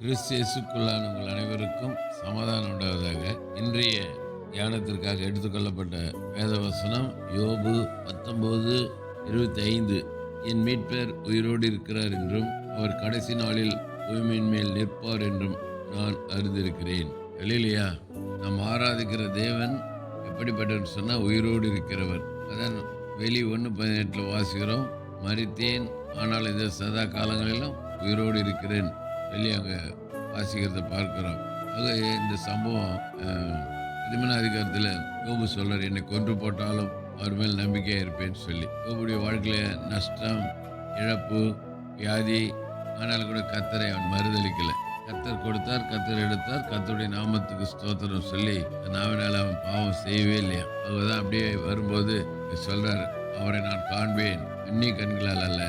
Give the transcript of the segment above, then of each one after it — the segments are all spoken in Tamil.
கிறிஸ்தியேசுக்குள்ளான உங்கள் அனைவருக்கும் சமாதானம் உண்டாவதாக. இன்றைய தியானத்திற்காக எடுத்துக்கொள்ளப்பட்ட வேதவசனம் யோபு பத்தொன்பது இருபத்தி ஐந்து என் மீட்பர் உயிரோடு இருக்கிறார் என்றும் அவர் கடைசி நாளில் பூமியின் மேல் நிற்பார் என்றும் நான் அறிந்திருக்கிறேன். இல்லையா நாம் ஆராதிக்கிற தேவன் எப்படிப்பட்டவர் சொன்னால் உயிரோடு இருக்கிறவர். அதான் வெளி ஒன்று பதினெட்டில் வாசிக்கிறோம் மறித்தேன் ஆனால் இந்த சதா காலங்களிலும் உயிரோடு இருக்கிறேன். வெளியாக வாசிக்கிறத பார்க்கிறோம். ஆக இந்த சம்பவம் திருமண அதிகாரத்தில் கோபு சொல்கிறார் என்னை கொன்று போட்டாலும் அவர் மேல் நம்பிக்கையாக இருப்பேன்னு சொல்லி. கோபுடைய வாழ்க்கையில் நஷ்டம் இழப்பு வியாதி ஆனாலும் கூட கத்தரை அவன் மறுதளிக்கலை. கத்தர் கொடுத்தார் கத்தர் எடுத்தார் கத்தருடைய நாமத்துக்கு ஸ்தோத்திரம் சொல்லி நாவினால் அவன் பாவம் செய்யவே இல்லையா? அவர் தான் அப்படியே வரும்போது சொல்கிறார் அவரை நான் காண்பேன். அன்னி கண்களால் அல்ல.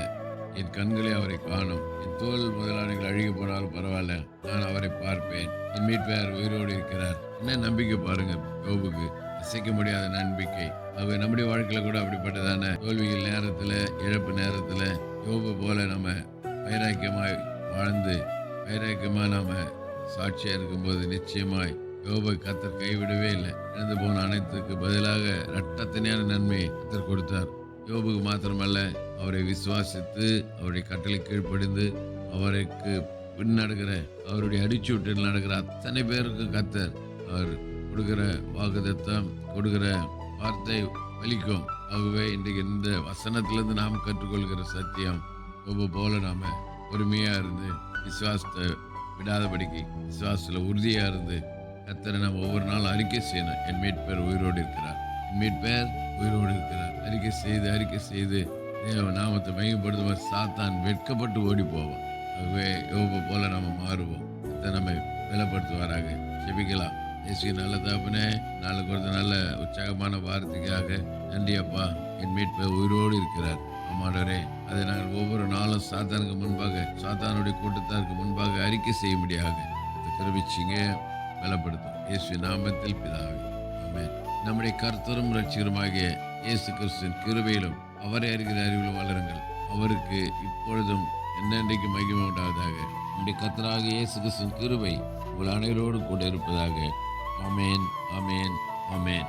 என் கண்களே அவரை காணும். என் தோல் முதலாளிகள் அழுகி போனாலும் பரவாயில்ல நான் அவரை பார்ப்பேன். என் மீட்பையார் உயிரோடு இருக்கிறார். என்ன நம்பிக்கை பாருங்க யோபுக்கு. அசைக்க முடியாத நம்பிக்கை. அவர் நம்முடைய வாழ்க்கையில கூட அப்படிப்பட்டதான? தோல்விகள் நேரத்துல இழப்பு நேரத்துல யோபு போல நம்ம வைராக்கியமாய் வாழ்ந்து வைராக்கியமாக நாம சாட்சியா இருக்கும்போது நிச்சயமாய் யோபை கத்தர் கைவிடவே இல்லை. இழந்து போன அனைத்துக்கு பதிலாக ரட்டத்தனையான நன்மையை கத்தர் கொடுத்தார். யோபுக்கு மாத்திரமல்ல அவரை விசுவாசித்து அவருடைய கட்டளை கீழ்ப்படிந்து அவருக்கு பின் நடக்கிற அவருடைய அடிச்சூட்டில் நடக்கிற அத்தனை பேருக்கு கத்தர் அவர் கொடுக்கிற வாக்குதத்தம் கொடுக்கிற வார்த்தை பலிக்கும் ஆகவே இன்றைக்கு இந்த வசனத்திலிருந்து நாம் கற்றுக்கொள்கிற சத்தியம் ரொம்ப போல நாம பொறுமையாக இருந்து விசுவாசத்தை விடாதபடிக்கு விசுவாசத்தில் உறுதியாக இருந்து கத்தரை நம்ம ஒவ்வொரு நாள் அறிக்கை செய்யணும். என் மீட்பேர் உயிரோடு இருக்கிறார். என் மீட்பேர் உயிரோடு இருக்கிறார். அறிக்கை செய்து அறிக்கை செய்து தேவ நாமத்தை மையப்படுத்துவார் சாத்தான் வெட்கப்பட்டு ஓடி போவோம் ஆகவே யோபு போல நம்ம மாறுவோம். கர்த்தர் நம்மை விலப்படுத்துவாராக செபிக்கலாம் இயேசு நல்ல தாப்புனே நாளுக்கு ஒரு நல்ல உற்சாகமான வார்த்தைக்காக நன்றி அப்பா. என் மீட்பை உயிரோடு இருக்கிறார். ஆமாடரே அதை நாங்கள் ஒவ்வொரு நாளும் சாத்தானுக்கு முன்பாக சாத்தானுடைய கூட்டத்தாருக்கு முன்பாக அறிக்கை செய்யும்படியாக அதை கருவிச்சிங்க பலப்படுத்தும் இயேசு நாமத்தில் பிதாவே. நம்முடைய கர்த்தரும் ரட்சிகருமாகிய இயேசு கிறிஸ்துவின் கிருபையிலும் அவரை அறிகிற அறிவில் வளருங்கள். அவருக்கு இப்பொழுதும் என்னென்றைக்கு மகிமை உண்டாவதாக. நம்முடைய கத்தராக இயேசு கிறிஸ்துவின் கிருவை உங்கள் அனைவரோடு கூட இருப்பதாக. அமேன் அமேன் அமேன்